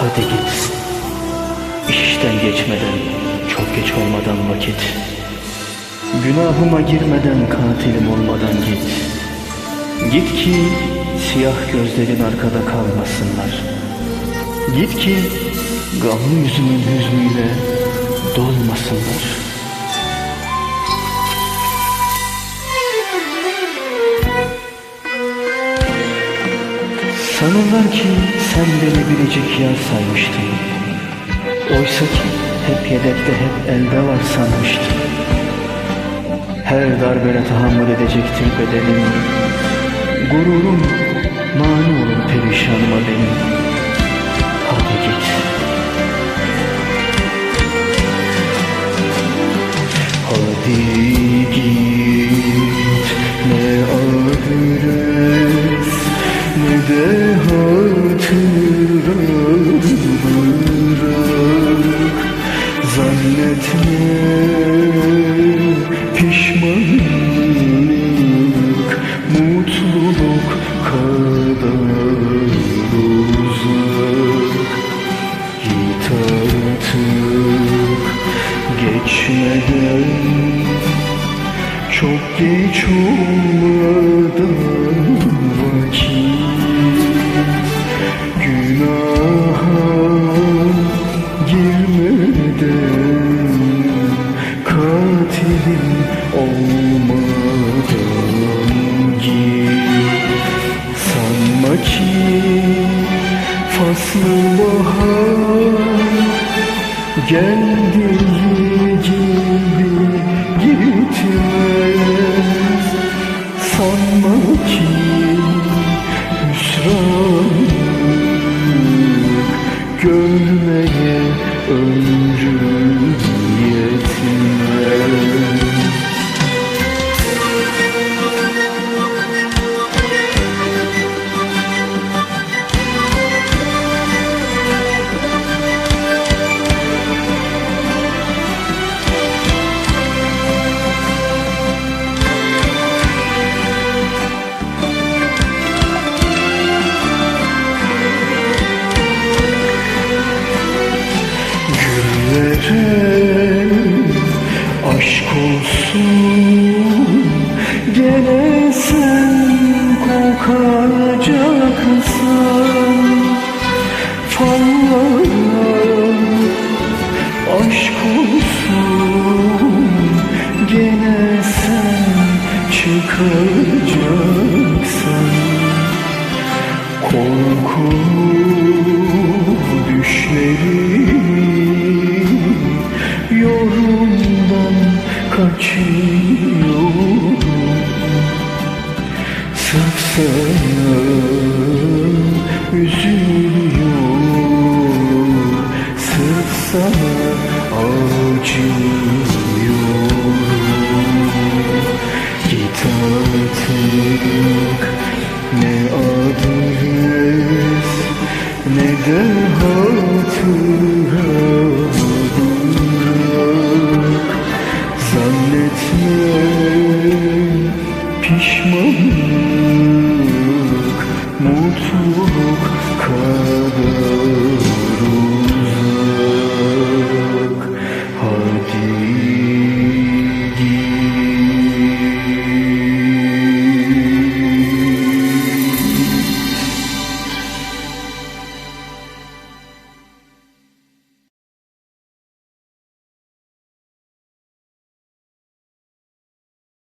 Hadi git. İşten geçmeden, çok geç olmadan vakit. Günahıma girmeden, katilim olmadan git. Git ki siyah gözlerin arkada kalmasınlar. Git ki gamlı yüzümün hüznüyle dolmasınlar. Sanırlar ki sen beni biricik yer saymıştın. Oysa ki hep yedekte hep elde var sanmıştım Her darbene tahammül edecektir bedenim Gururum mani olur perişanıma benim. Hadi git. Hadi git ne adres ne de Çok geç olmadan vakit Günaha girmeden Katilim olmadan git Sanma ki faslı bahar Geldiği Um, Güllere aşk olsun Gene sen kokacaksan Fallara aşk olsun Gene sen çıkacaksan Korku kaçıyorum Sırf sana üzülüyor Sırf sana acıyorum Git artık ne adres ne de hatıra